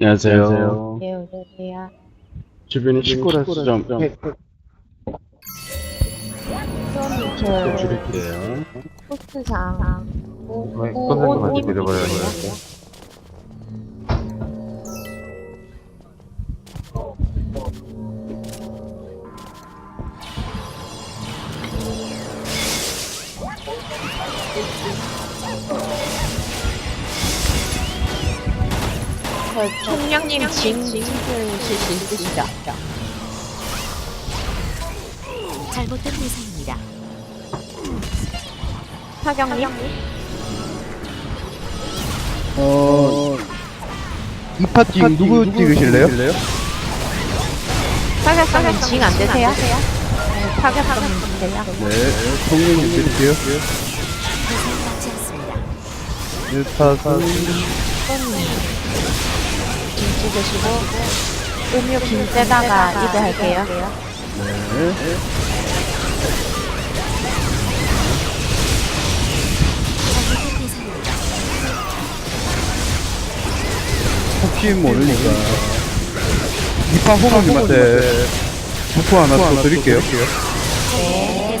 안녕하세요. 예, 오세요. 주변에 식구라서 좀 수원이 좀저 줄일게요. 포스상 네, 콘센트 같이 밀어버려야 돼요. 저 총량님 진, 진실수 있으시죠? 잘못된 대상입니다. 사경님? 어... 이파 지금 누구 찍으실래요? 사격성님 징안 되세요? 사격성님 되세요? 네, 성님 네, 네, 드릴게요. 대상 받지 4... 같이 드시고 음료 김때다가 이제 할게요. 혹시 모르니까 이파 호모님한테 부포 하나 더 드릴게요. 네.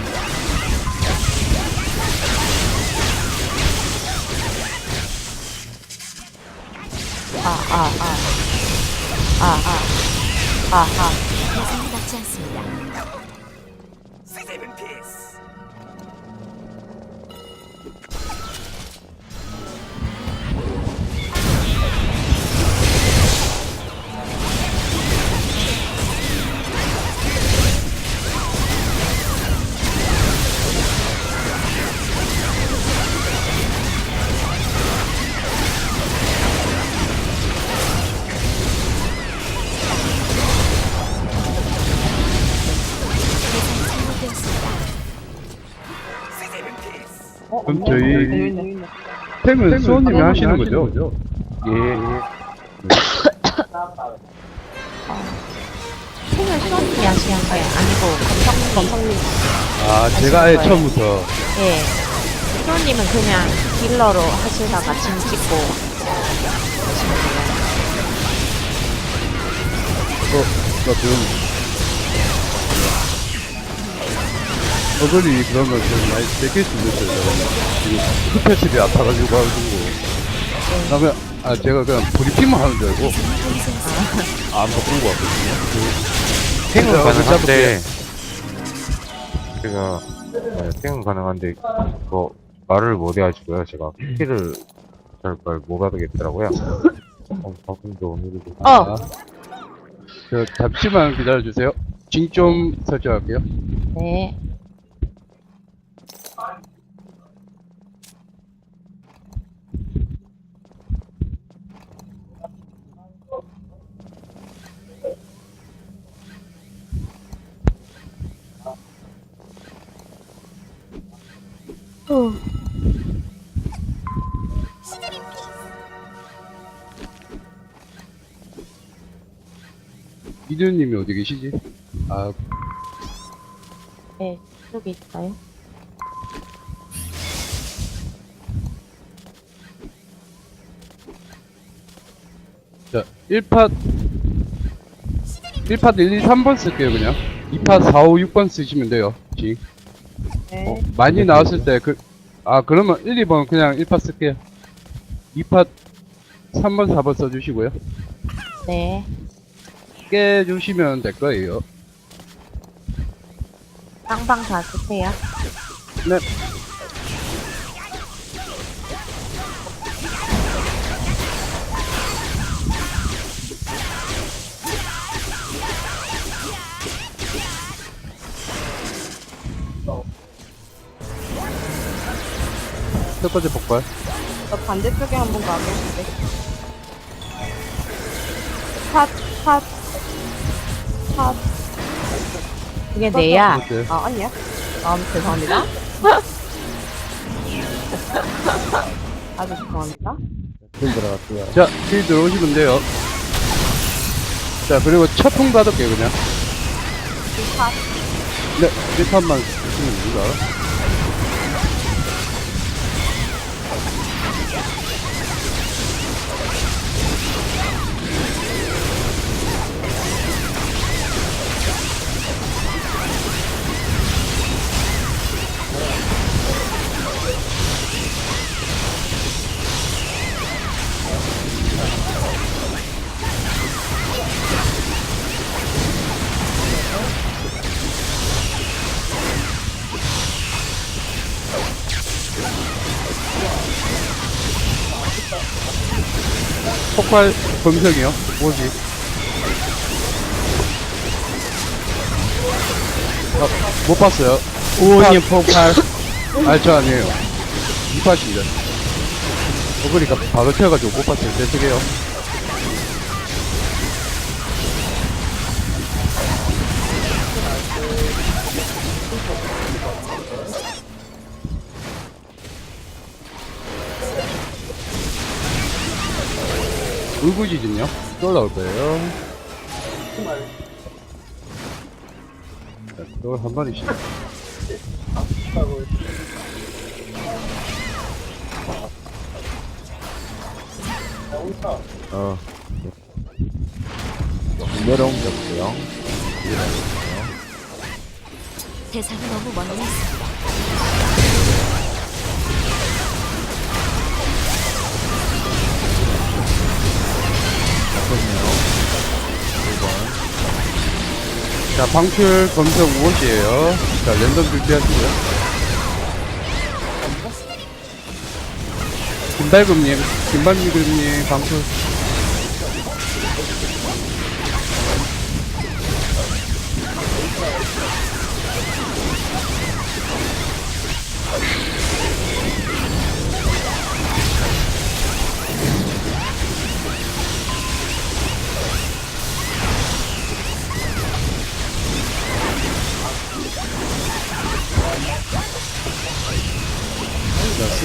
아, 아, 아. 아, 아. 아, 아. 대상이 받지 않습니다. 템은 수원님이 하시는 거죠? 예, 예. 생을 수원님이 하시는 게 아니고 검성님. 아, 제가 아예 처음부터. 예. 수원님은 그냥 딜러로 하시다가 진 찍고. 어, 나 좀. 어글리 그런 걸 좀 많이 뺏길 수 있어요. 지금 스페셜이 아파가지고 하고. 나 그냥, 아, 제가 그냥 브리핑만 하는 줄 알고. 안 바꾼 거 같거든요. 그, 탱은 가능한데, 제가, 네, 탱은 가능한데, 그거, 말을 못 해가지고요. 제가 키를 잘못 하겠더라고요. 어, 바쁜데 오늘도. 어. 저, 잠시만 기다려주세요. 징 좀 설정할게요. 네. 후. 이두님이 어디 계시지? 아, 네, 여기 있어요. 자, 1팟, 1팟 1, 2, 3번 쓸게요, 그냥. 2팟 4, 5, 6번 쓰시면 돼요, 징. 네. 어, 많이 나왔을 때, 그, 아, 그러면 1, 2번 그냥 1팟 쓸게요. 2팟 3번, 4번 써주시고요. 네. 깨주시면 될 거예요. 빵빵 다 쓰세요. 네. 첫 번째 폭발. 저 반대쪽에 한 번 가겠는데. 팟, 팟, 팟. 이게 내야. 어때? 아, 아니야? 아, 죄송합니다. 아주 죄송합니다. 자, 길 들어오시면 돼요. 자, 그리고 첫통 받을게요, 그냥. 네, 1판만 주시면 됩니다. 폭발 검색이요. 뭐지? 아, 못 봤어요. 우원님 폭발. 아, 저 아니에요. 이파입니다. 어, 그러니까 바로 튀어가지고 못 봤어요. 죄송해요. 울부지진요? 또 올라올 거예요. 자, 또한 마리씩. 어. 이대롱 잡고요. 대상이 너무 멀리 있습 자, 방출 검색 5원이에요. 자, 랜덤 준비하시고요. 김발금님, 김발미금님, 방출.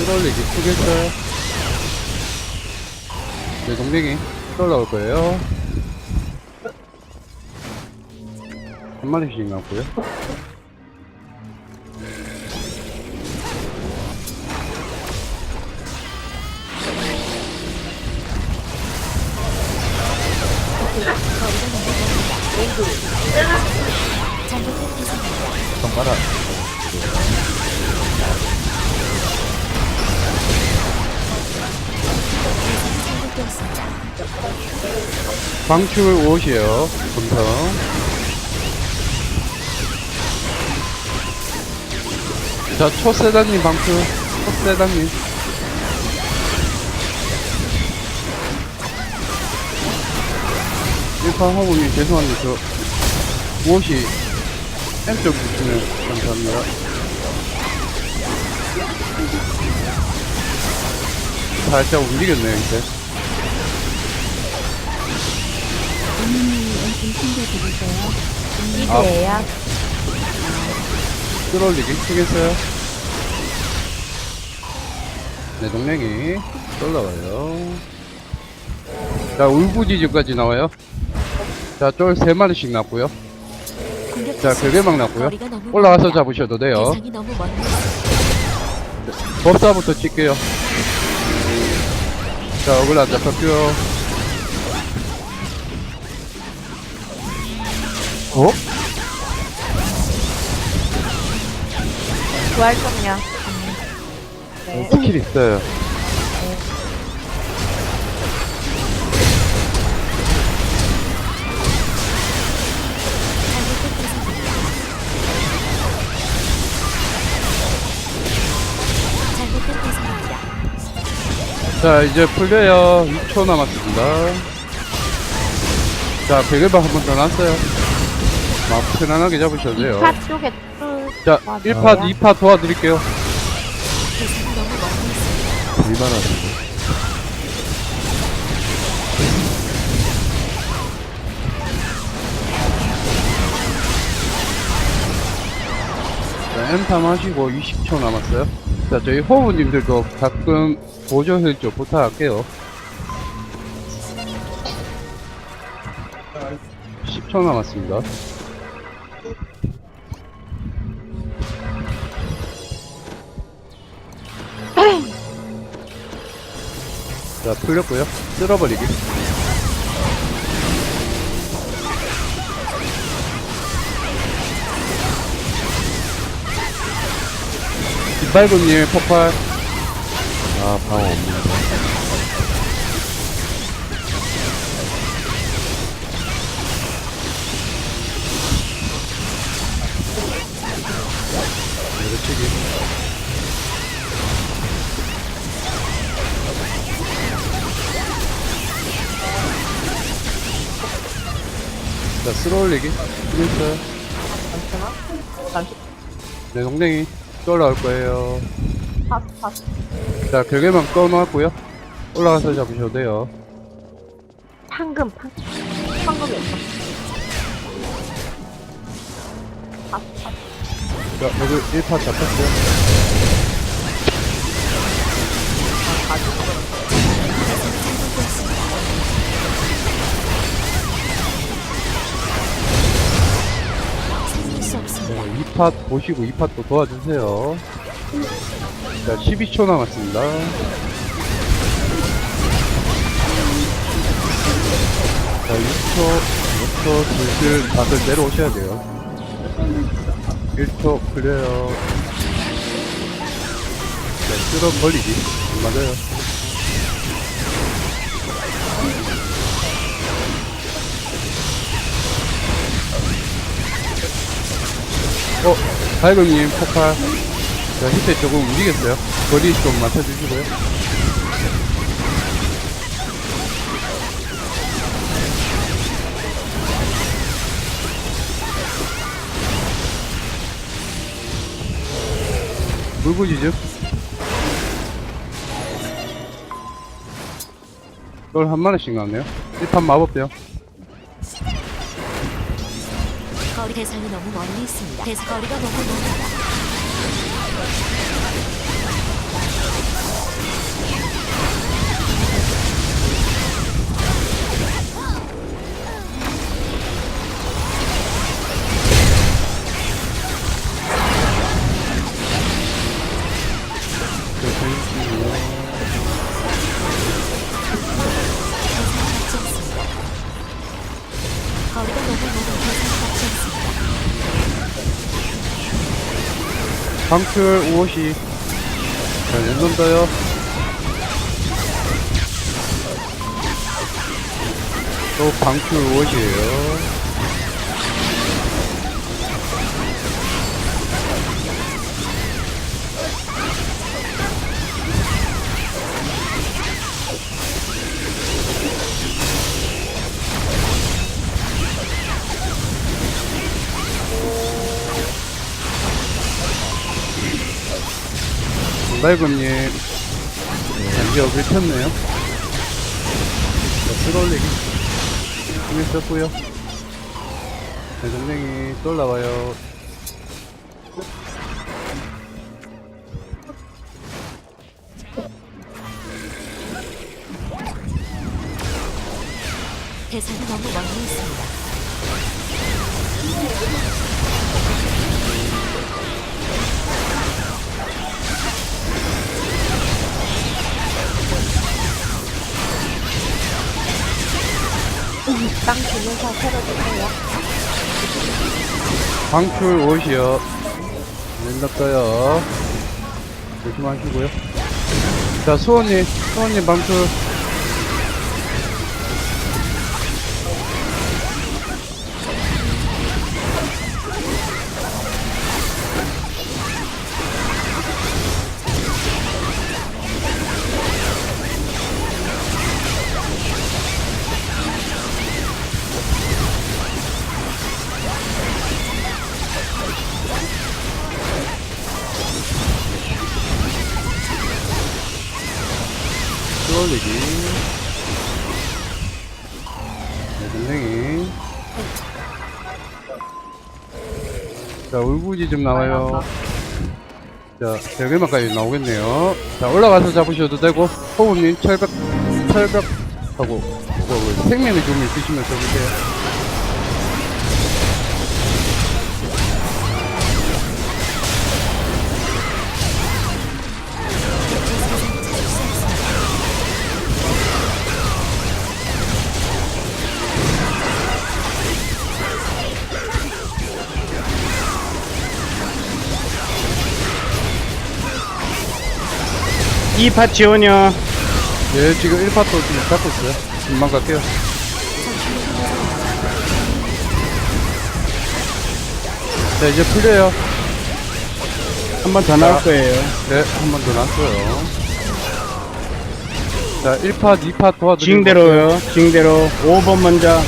자, 쓸올리기 투겠어요. 네, 동댕이 올라올 거예요. 한 마리씩 남고요. 방출 5이에요. 금성. 자, 초세단님 방출. 초세단님. 일판 화분님 죄송한데 저 무엇이 M쪽 주시면 감사합니다. 살짝 움직였네요, 이제. 아. 이제야. 끌어올리기 크겠어요? 네, 동맹이 올라와요. 자, 울부지지까지 나와요. 자, 쫄 3마리씩 났고요. 자, 별개막 났고요. 거리가 너무 올라가서 멀습니다. 잡으셔도 돼요. 법사부터 칠게요. 자, 얼굴 안 잡혔고요. 어? 부활 좀요. 네. 스킬 있어요. 자, 이제 풀려요. 6초 남았습니다. 자, 베개방 한번 더 났어요. 막 편안하게 잡으셔도 돼요. 이파 쪽에 뚫. 자, 1파, 2파 도와드릴게요. 대상이 너무 멀리 있습니다. 미만하던데. 자, 엔탐 하시고 20초 남았어요. 자, 저희 호우님들도 가끔 보조 힐 좀 부탁할게요. 10초 남았습니다. 자, 풀렸고요. 쓸어버리기. 깃발군님 폭발. 아, 방어 없는데. 쓸어 올리기. 풀렸어요. 잠시만. 잠시. 네, 동댕이 또 올라올 거예요. 파스, 파스. 자, 결계만 꺼놓았고요. 올라가서 잡으셔도 돼요. 황금, 황, 황금이 없어. 파스, 파스. 자, 여기 1파 잡혔어요. 아, 가 네, 2팟 보시고 2팟 도 도와주세요. 자, 12초 남았습니다. 자, 6초, 5초, 슬슬 다들 내려오셔야 돼요. 1초 풀려요. 네, 쓸어 벌리기. 맞아요. 어, 달금님 폭발. 자, 히트 조금 움직였어요. 거리 좀 맞춰주시고요. 물구지죠? 이걸 한 마리씩 나왔네요. 1판 마법대요. 대상이 너무 멀리 있습니다. 대상 거리가 너무 멀다. 방출 5호시. 자, 연돈 떠요. 또 방출 5호시에요. 긁혔네요. 자, 쓸어올리기. 힘이 썼고요. 네, 동맹이 또 올라와요. 대상이 너무 멀리 있습니다. 땅 주면서 새로 주세요 방출 5호시요. 랜덤 떠요. 조심하시고요. 자, 수원님, 수원님 방출. 끌어올리기. 네, 선생님. 자, 울부지 좀 나와요. 자, 별개만까지 나오겠네요. 자, 올라가서 잡으셔도 되고, 호우님 철벽, 철벽 하고, 뭐, 뭐, 생명의 좀 있으시면 써주세요. 이파 지원이요. 네, 지금 1파트 지금 잡고 있어요. 금방 갈게요. 자, 이제 풀려요. 한 번 더 나올 거예요. 네, 한 번 더 났어요. 자, 1파, 2파 도와드리고. 징대로요. 징대로. 5번 먼저.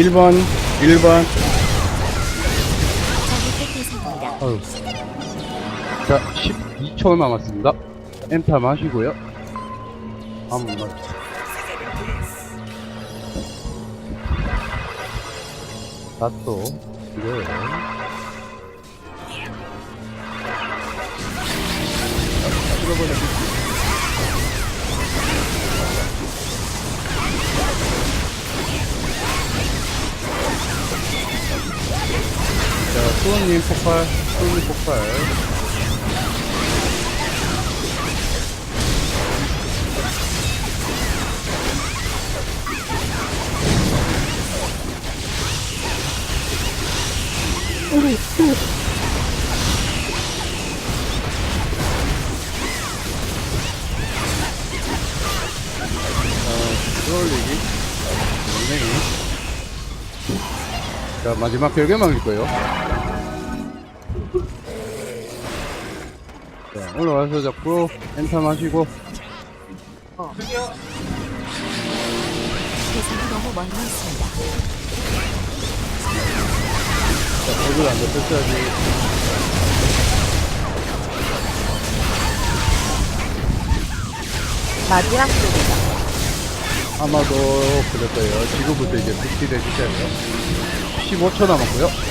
일번일번 적의 대상입니다. 어휴. 자, 12초 남았습니다. 엔타 마시고요. 한 번만. 다또 이거요. 자, 수원님 폭발, 수원님 폭발. 끌어올리기. 원행이. 자, 마지막 별개만 일 거예요. 올라와서 잡고, 엔터 마시고, 대상이 너무 멀리 있습니다. 자, 얼굴 안 잡혔어야지. 마지막 쪽이다. 아마도 그럴 거예요. 지금부터 이제 빅딜 해주세요. 15초 남았고요.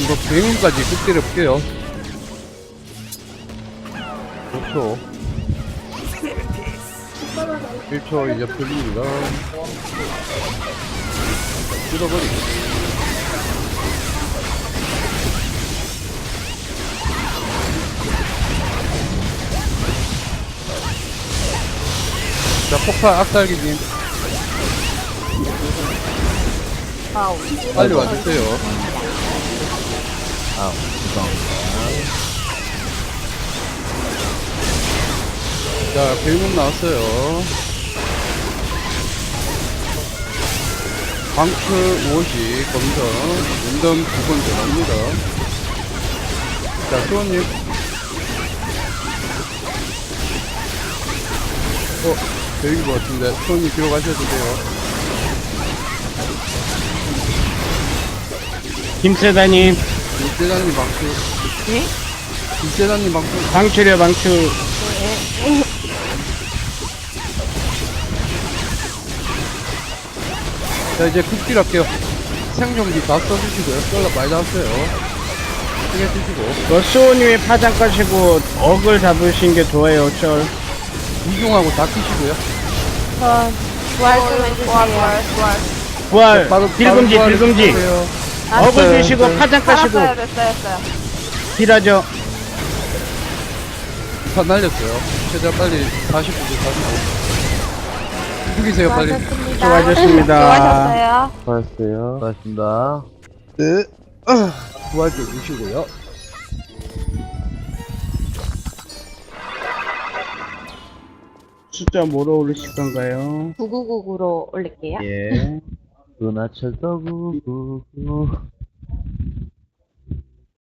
이거 비행까지 빅딜 해볼게요. 5초. 1초 이제 풀립니다. 뜯어버리고. 자, 폭발 악살기님. 빨리 와주세요. 아, 자, 벨문 나왔어요. 방크 50, 검정, 운전 9번 들어갑니다. 자, 수원님. 어, 여기인 것 같은데, 수원님 가셔도 돼요. 김세다님. 김재단님 방출. 예? 김재단님 방출. 방출이요, 방출. 자, 이제 극딜 할게요. 생존기 다 써주시고요. 썰라 많이 나왔어요. 크게 쓰시고. 러스오님이 파장 까시고 억을 잡으신 게 좋아요, 철. 이중하고 다 끼시고요. 전 부활 좀 해주세요. 부활. 바로- 딜금지, 바로 딜금지. 하세요. 드시고 네. 파장 까시고 알았어요, 됐어요, 됐어요. 딜하죠. 다 날렸어요. 최대한 빨리 40분도 40분. 죽이세요, 빨리. 수고하셨습니다. 수고하셨습니다. 수고하셨어요. 수고하셨어요. 수고하셨습니다. 네. 아, 부활 좀 주시고요. 숫자 뭐로 올리실 건가요? 9999로 올릴게요. 예. Do not shut Tunacheza go. Uh, uh, uh.